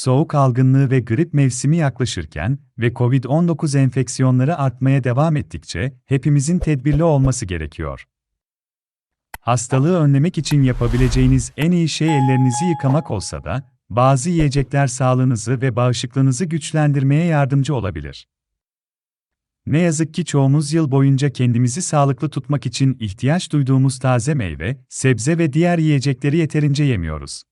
soğuk algınlığı ve grip mevsimi yaklaşırken ve COVID-19 enfeksiyonları artmaya devam ettikçe hepimizin tedbirli olması gerekiyor. Hastalığı önlemek için yapabileceğiniz en iyi şey ellerinizi yıkamak olsa da, bazı yiyecekler sağlığınızı ve bağışıklığınızı güçlendirmeye yardımcı olabilir. Ne yazık ki çoğumuz yıl boyunca kendimizi sağlıklı tutmak için ihtiyaç duyduğumuz taze meyve, sebze ve diğer yiyecekleri yeterince yemiyoruz.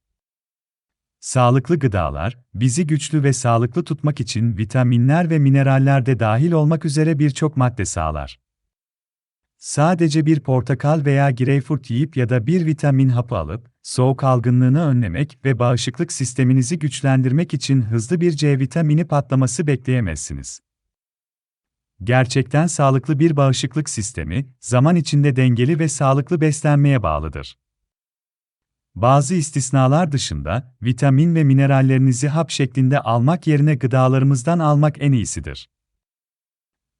Sağlıklı gıdalar, bizi güçlü ve sağlıklı tutmak için vitaminler ve mineraller de dahil olmak üzere birçok madde sağlar. Sadece bir portakal veya greyfurt yiyip ya da bir vitamin hapı alıp, soğuk algınlığını önlemek ve bağışıklık sisteminizi güçlendirmek için hızlı bir C vitamini patlaması bekleyemezsiniz. Gerçekten sağlıklı bir bağışıklık sistemi, zaman içinde dengeli ve sağlıklı beslenmeye bağlıdır. Bazı istisnalar dışında, vitamin ve minerallerinizi hap şeklinde almak yerine gıdalarımızdan almak en iyisidir.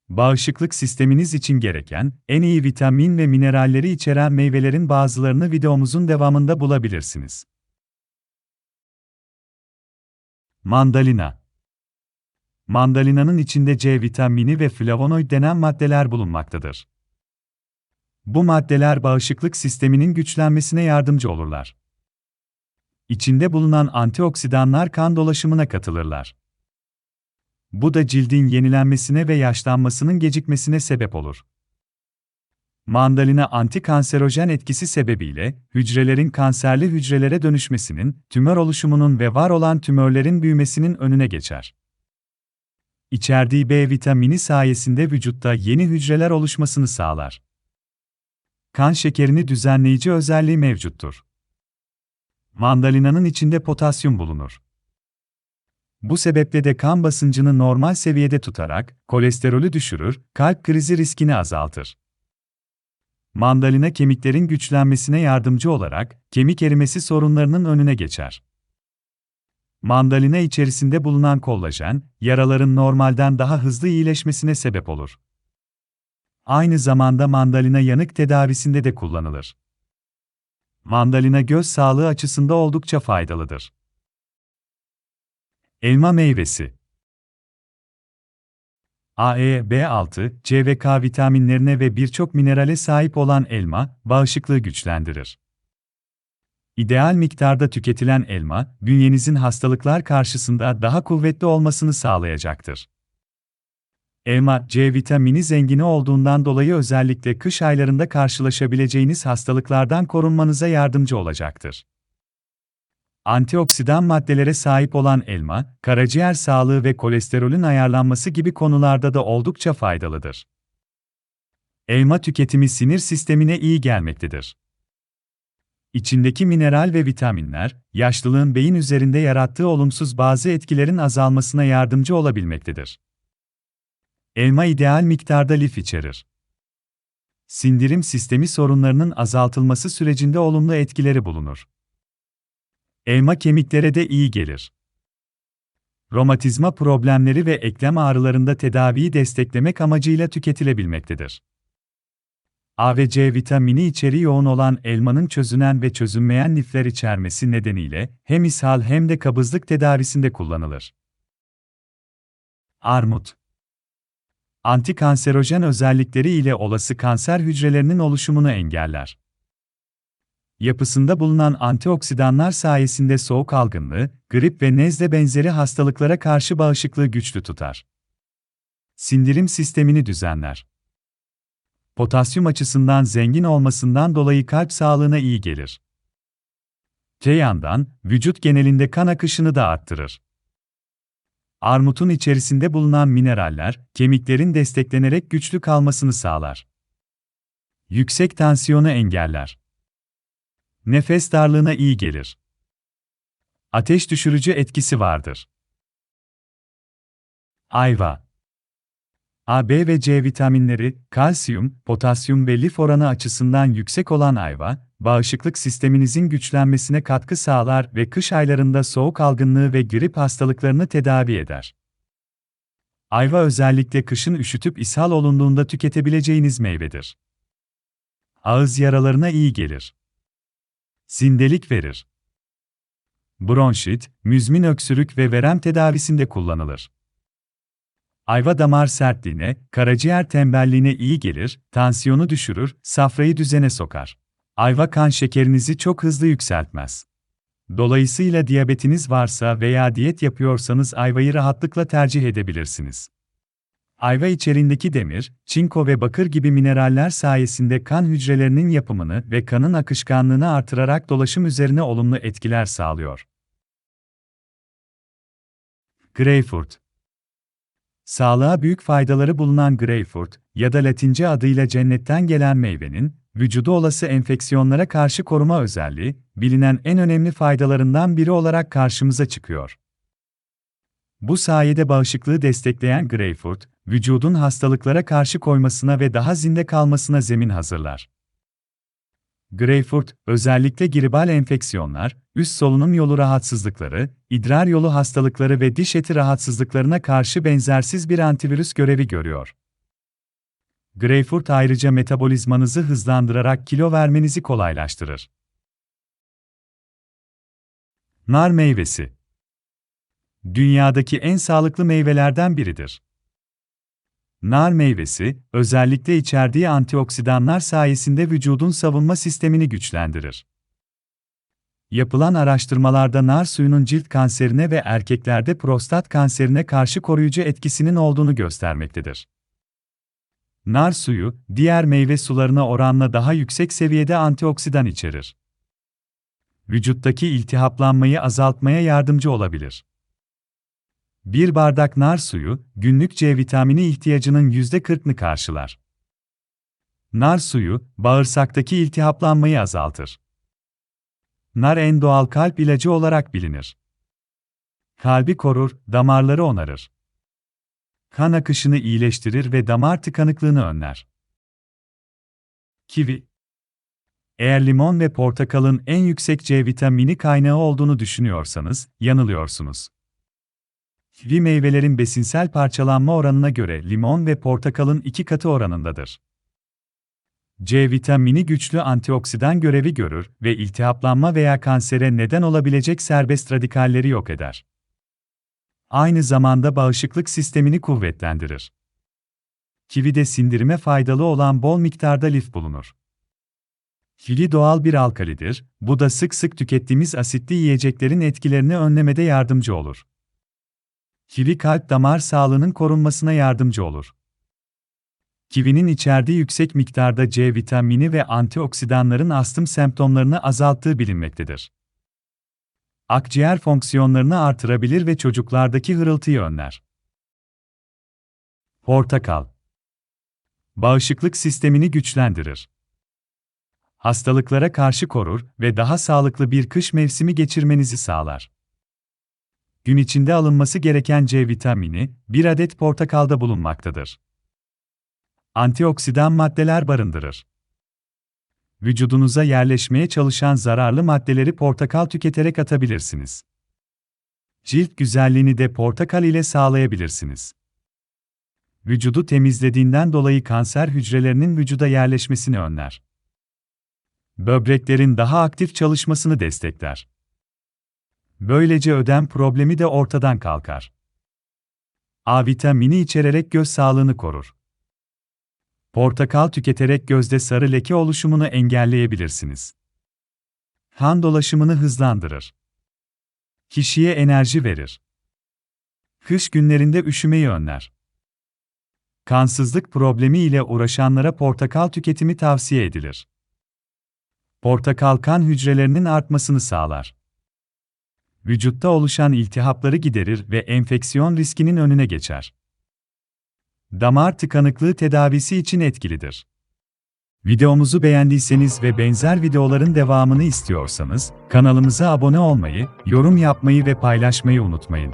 Bağışıklık sisteminiz için gereken, en iyi vitamin ve mineralleri içeren meyvelerin bazılarını videomuzun devamında bulabilirsiniz. Mandalina Mandalinanın içinde C vitamini ve flavonoid denen maddeler bulunmaktadır. Bu maddeler bağışıklık sisteminin güçlenmesine yardımcı olurlar. İçinde bulunan antioksidanlar kan dolaşımına katılırlar. Bu da cildin yenilenmesine ve yaşlanmasının gecikmesine sebep olur. Mandalina antikanserojen etkisi sebebiyle hücrelerin kanserli hücrelere dönüşmesinin, tümör oluşumunun ve var olan tümörlerin büyümesinin önüne geçer. İçerdiği B vitamini sayesinde vücutta yeni hücreler oluşmasını sağlar. Kan şekerini düzenleyici özelliği mevcuttur. Mandalinanın içinde potasyum bulunur. Bu sebeple de kan basıncını normal seviyede tutarak kolesterolü düşürür, kalp krizi riskini azaltır. Mandalina kemiklerin güçlenmesine yardımcı olarak kemik erimesi sorunlarının önüne geçer. Mandalina içerisinde bulunan kollajen, yaraların normalden daha hızlı iyileşmesine sebep olur. Aynı zamanda mandalina yanık tedavisinde de kullanılır. Mandalina göz sağlığı açısında oldukça faydalıdır. Elma meyvesi A, E, B6, C ve K vitaminlerine ve birçok minerale sahip olan elma, bağışıklığı güçlendirir. İdeal miktarda tüketilen elma, bünyenizin hastalıklar karşısında daha kuvvetli olmasını sağlayacaktır. Elma, C vitamini zengini olduğundan dolayı özellikle kış aylarında karşılaşabileceğiniz hastalıklardan korunmanıza yardımcı olacaktır. Antioksidan maddelere sahip olan elma, karaciğer sağlığı ve kolesterolün ayarlanması gibi konularda da oldukça faydalıdır. Elma tüketimi sinir sistemine iyi gelmektedir. İçindeki mineral ve vitaminler, yaşlılığın beyin üzerinde yarattığı olumsuz bazı etkilerin azalmasına yardımcı olabilmektedir. Elma ideal miktarda lif içerir. Sindirim sistemi sorunlarının azaltılması sürecinde olumlu etkileri bulunur. Elma kemiklere de iyi gelir. Romatizma problemleri ve eklem ağrılarında tedaviyi desteklemek amacıyla tüketilebilmektedir. A ve C vitamini içeriği yoğun olan elmanın çözünen ve çözünmeyen lifler içermesi nedeniyle hem ishal hem de kabızlık tedavisinde kullanılır. Armut Antikanserojen özellikleri ile olası kanser hücrelerinin oluşumunu engeller. Yapısında bulunan antioksidanlar sayesinde soğuk algınlığı, grip ve nezle benzeri hastalıklara karşı bağışıklığı güçlü tutar. Sindirim sistemini düzenler potasyum açısından zengin olmasından dolayı kalp sağlığına iyi gelir. Te yandan, vücut genelinde kan akışını da arttırır. Armutun içerisinde bulunan mineraller, kemiklerin desteklenerek güçlü kalmasını sağlar. Yüksek tansiyonu engeller. Nefes darlığına iyi gelir. Ateş düşürücü etkisi vardır. Ayva A, B ve C vitaminleri, kalsiyum, potasyum ve lif oranı açısından yüksek olan ayva, bağışıklık sisteminizin güçlenmesine katkı sağlar ve kış aylarında soğuk algınlığı ve grip hastalıklarını tedavi eder. Ayva özellikle kışın üşütüp ishal olunduğunda tüketebileceğiniz meyvedir. Ağız yaralarına iyi gelir. Zindelik verir. bronşit, müzmin öksürük ve verem tedavisinde kullanılır. Ayva damar sertliğine, karaciğer tembelliğine iyi gelir, tansiyonu düşürür, safrayı düzene sokar. Ayva kan şekerinizi çok hızlı yükseltmez. Dolayısıyla diyabetiniz varsa veya diyet yapıyorsanız ayvayı rahatlıkla tercih edebilirsiniz. Ayva içerindeki demir, çinko ve bakır gibi mineraller sayesinde kan hücrelerinin yapımını ve kanın akışkanlığını artırarak dolaşım üzerine olumlu etkiler sağlıyor. Greyfurt Sağlığa büyük faydaları bulunan greyfurt ya da Latince adıyla cennetten gelen meyvenin, vücudu olası enfeksiyonlara karşı koruma özelliği, bilinen en önemli faydalarından biri olarak karşımıza çıkıyor. Bu sayede bağışıklığı destekleyen greyfurt, vücudun hastalıklara karşı koymasına ve daha zinde kalmasına zemin hazırlar. Greyfurt, özellikle gribal enfeksiyonlar, üst solunum yolu rahatsızlıkları, idrar yolu hastalıkları ve diş eti rahatsızlıklarına karşı benzersiz bir antivirüs görevi görüyor. Greyfurt ayrıca metabolizmanızı hızlandırarak kilo vermenizi kolaylaştırır. Nar meyvesi Dünyadaki en sağlıklı meyvelerden biridir. Nar meyvesi, özellikle içerdiği antioksidanlar sayesinde vücudun savunma sistemini güçlendirir. Yapılan araştırmalarda nar suyunun cilt kanserine ve erkeklerde prostat kanserine karşı koruyucu etkisinin olduğunu göstermektedir. Nar suyu, diğer meyve sularına oranla daha yüksek seviyede antioksidan içerir. Vücuttaki iltihaplanmayı azaltmaya yardımcı olabilir. Bir bardak nar suyu, günlük C vitamini ihtiyacının %40'ını karşılar. Nar suyu, bağırsaktaki iltihaplanmayı azaltır. Nar en doğal kalp ilacı olarak bilinir. Kalbi korur, damarları onarır. Kan akışını iyileştirir ve damar tıkanıklığını önler. Kivi Eğer limon ve portakalın en yüksek C vitamini kaynağı olduğunu düşünüyorsanız, yanılıyorsunuz. Kivi meyvelerin besinsel parçalanma oranına göre limon ve portakalın iki katı oranındadır. C vitamini güçlü antioksidan görevi görür ve iltihaplanma veya kansere neden olabilecek serbest radikalleri yok eder. Aynı zamanda bağışıklık sistemini kuvvetlendirir. Kivide sindirime faydalı olan bol miktarda lif bulunur. Kivi doğal bir alkalidir, bu da sık sık tükettiğimiz asitli yiyeceklerin etkilerini önlemede yardımcı olur. Kivi kalp damar sağlığının korunmasına yardımcı olur. Kivinin içerdiği yüksek miktarda C vitamini ve antioksidanların astım semptomlarını azalttığı bilinmektedir. Akciğer fonksiyonlarını artırabilir ve çocuklardaki hırıltıyı önler. Portakal Bağışıklık sistemini güçlendirir. Hastalıklara karşı korur ve daha sağlıklı bir kış mevsimi geçirmenizi sağlar. Gün içinde alınması gereken C vitamini, bir adet portakalda bulunmaktadır. Antioksidan maddeler barındırır. Vücudunuza yerleşmeye çalışan zararlı maddeleri portakal tüketerek atabilirsiniz. Cilt güzelliğini de portakal ile sağlayabilirsiniz. Vücudu temizlediğinden dolayı kanser hücrelerinin vücuda yerleşmesini önler. Böbreklerin daha aktif çalışmasını destekler. Böylece ödem problemi de ortadan kalkar. A vitamini içererek göz sağlığını korur. Portakal tüketerek gözde sarı leke oluşumunu engelleyebilirsiniz. Kan dolaşımını hızlandırır. Kişiye enerji verir. Kış günlerinde üşümeyi önler. Kansızlık problemi ile uğraşanlara portakal tüketimi tavsiye edilir. Portakal kan hücrelerinin artmasını sağlar. Vücutta oluşan iltihapları giderir ve enfeksiyon riskinin önüne geçer. Damar tıkanıklığı tedavisi için etkilidir. Videomuzu beğendiyseniz ve benzer videoların devamını istiyorsanız, kanalımıza abone olmayı, yorum yapmayı ve paylaşmayı unutmayın.